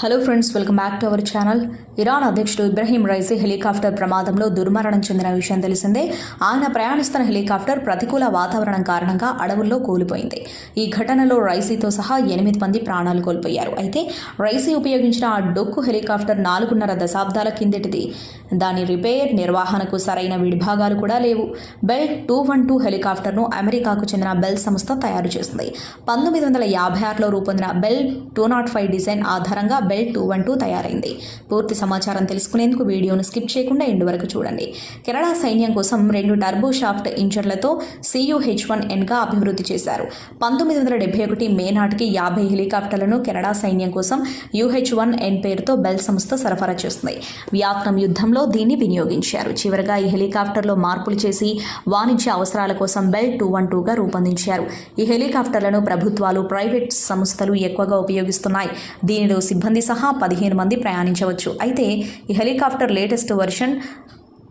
Hello friends welcome back to our channel Iran అధ్యక్షుడు Ebrahim Raisi helicopter ప్రమాదంలో దుర్మరణం చెందిన విషయం తెలిసిందే. ఆయన ప్రయాణిస్తున్న హెలికాప్టర్ ప్రతికూల వాతావరణం కారణంగా అడవుల్లో కూలిపోయింది. ఈ ఘటనలో రైసీతో సహా ఎనిమిది మంది ప్రాణాలు కోల్పోయారు. అయితే రైసీ ఉపయోగించిన ఆ డొక్కు హెలికాప్టర్ నాలుగున్నర దశాబ్దాల కిందటిది. దాని రిపేర్ నిర్వహణకు సరైన విడిభాగాలు కూడా లేవు. బెల్ టూ వన్ టూ హెలికాప్టర్ను అమెరికాకు చెందిన బెల్ సంస్థ తయారు చేసింది. పంతొమ్మిది వందల యాభై ఆరులో రూపొందిన Bell two nought five design ఆధారంగా బెల్ టూ వన్ టూ తయారైంది. పూర్తి సమాచారం తెలుసుకునేందుకు వీడియోను స్కిప్ చేయకుండా ఎండు వరకు చూడండి. కెనడా సైన్యం కోసం రెండు టర్బో షాఫ్ట్ ఇంజన్లతో సియుహెచ్ వన్ ఎన్గా అభివృద్ధి చేశారు. పంతొమ్మిది వందల డెబ్బై ఒకటి మే నాటికి యాభై హెలికాప్టర్లను కెనడా సైన్యం కోసం యూహెచ్ వన్ ఎన్ పేరుతో బెల్ సంస్థ సరఫరా చేస్తుంది. వియత్నాం యుద్ధంలో దీన్ని వినియోగించారు. చివరగా ఈ హెలికాప్టర్లో మార్పులు చేసి వాణిజ్య అవసరాల కోసం బెల్ టూ వన్ టూగా రూపొందించారు. ఈ హెలికాప్టర్లను ప్రభుత్వాలు ప్రైవేట్ సంస్థలు ఎక్కువగా ఉపయోగిస్తున్నాయి. దీనిలో సిబ్బంది సహా పదిహేను మంది ప్రయాణించవచ్చు. అయితే ఈ helicopter latest version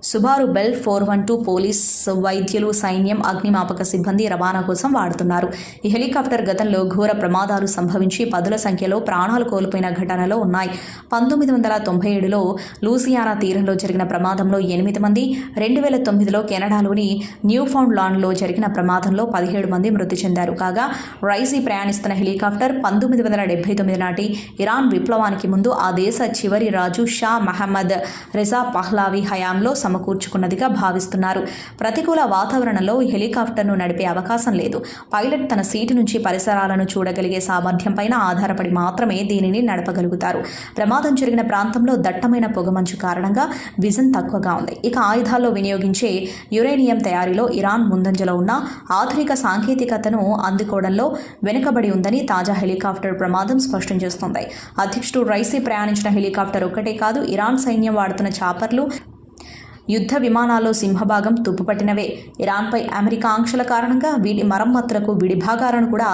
Subaru Bell four one two police వైద్యులు సైన్యం అగ్నిమాపక సిబ్బంది రవాణా కోసం వాడుతున్నారు. ఈ హెలికాప్టర్ గతంలో ఘోర ప్రమాదాలు సంభవించి పదుల సంఖ్యలో ప్రాణాలు కోల్పోయిన ఘటనలు ఉన్నాయి. పంతొమ్మిది వందల తొంభై ఏడులో లూసియానా తీరంలో జరిగిన ప్రమాదంలో ఎనిమిది మంది రెండు వేల తొమ్మిదిలో కెనడాలోని న్యూ ఫౌండ్ లాండ్లో జరిగిన ప్రమాదంలో పదిహేడు మంది మృతి చెందారు. కాగా రైసీ ప్రయాణిస్తున్న హెలికాప్టర్ పంతొమ్మిది వందల డెబ్బై తొమ్మిది నాటి ఇరాన్ విప్లవానికి ముందు ఆ దేశ చివరి రాజు షా మహమ్మద్ రెజా పహ్లావి హయాంలో సమకూర్చుకున్నదిగా భావిస్తున్నారు. ప్రతికూల వాతావరణంలో హెలికాప్టర్ను నడిపే అవకాశం లేదు. పైలట్ తన సీటు నుంచి పరిసరాలను చూడగలిగే సామర్థ్యం పైన ఆధారపడి మాత్రమే దీనిని నడపగలుగుతారు. ప్రమాదం జరిగిన ప్రాంతంలో దట్టమైన పొగమంచు కారణంగా విజన్ తక్కువగా ఉంది. ఇక ఆయుధాల్లో వినియోగించే యురేనియం తయారీలో ఇరాన్ ముందంజలో ఉన్న ఆధునిక సాంకేతికతను అందుకోవడంలో వెనుకబడి ఉందని తాజా హెలికాప్టర్ ప్రమాదం స్పష్టం చేస్తోంది. అధ్యక్షుడు రైసీ ప్రయాణించిన హెలికాప్టర్ ఒక్కటే కాదు ఇరాన్ సైన్యం వాడుతున్న చాపర్లు యుద్ధ విమానాల్లో సింహభాగం తుప్పుపట్టినవే. ఇరాన్పై అమెరికా ఆంక్షల కారణంగా వీటి మరమ్మతులకు విడిభాగాలను కూడా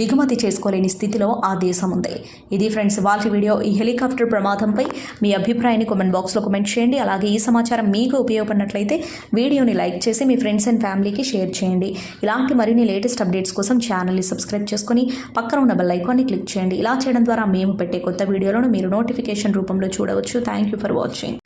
దిగుమతి చేసుకోలేని స్థితిలో ఆ దేశం ఉంది ఇది ఫ్రెండ్స్ వాళ్ళ వీడియో. ఈ హెలికాప్టర్ ప్రమాదంపై మీ అభిప్రాయాన్ని కామెంట్ బాక్స్లో కామెంట్ చేయండి. అలాగే ఈ సమాచారం మీకు ఉపయోగపడినట్లయితే వీడియోని లైక్ చేసి మీ ఫ్రెండ్స్ అండ్ ఫ్యామిలీకి షేర్ చేయండి. ఇలాంటి మరిన్ని లేటెస్ట్ అప్డేట్స్ కోసం ఛానల్ని సబ్స్క్రైబ్ చేసుకొని పక్కన ఉన్న బెల్ ఐకాన్ని క్లిక్ చేయండి. ఇలా చేయడం ద్వారా మేము పెట్టే కొత్త వీడియోలను మీరు నోటిఫికేషన్ రూపంలో చూడవచ్చు. Thank you for watching.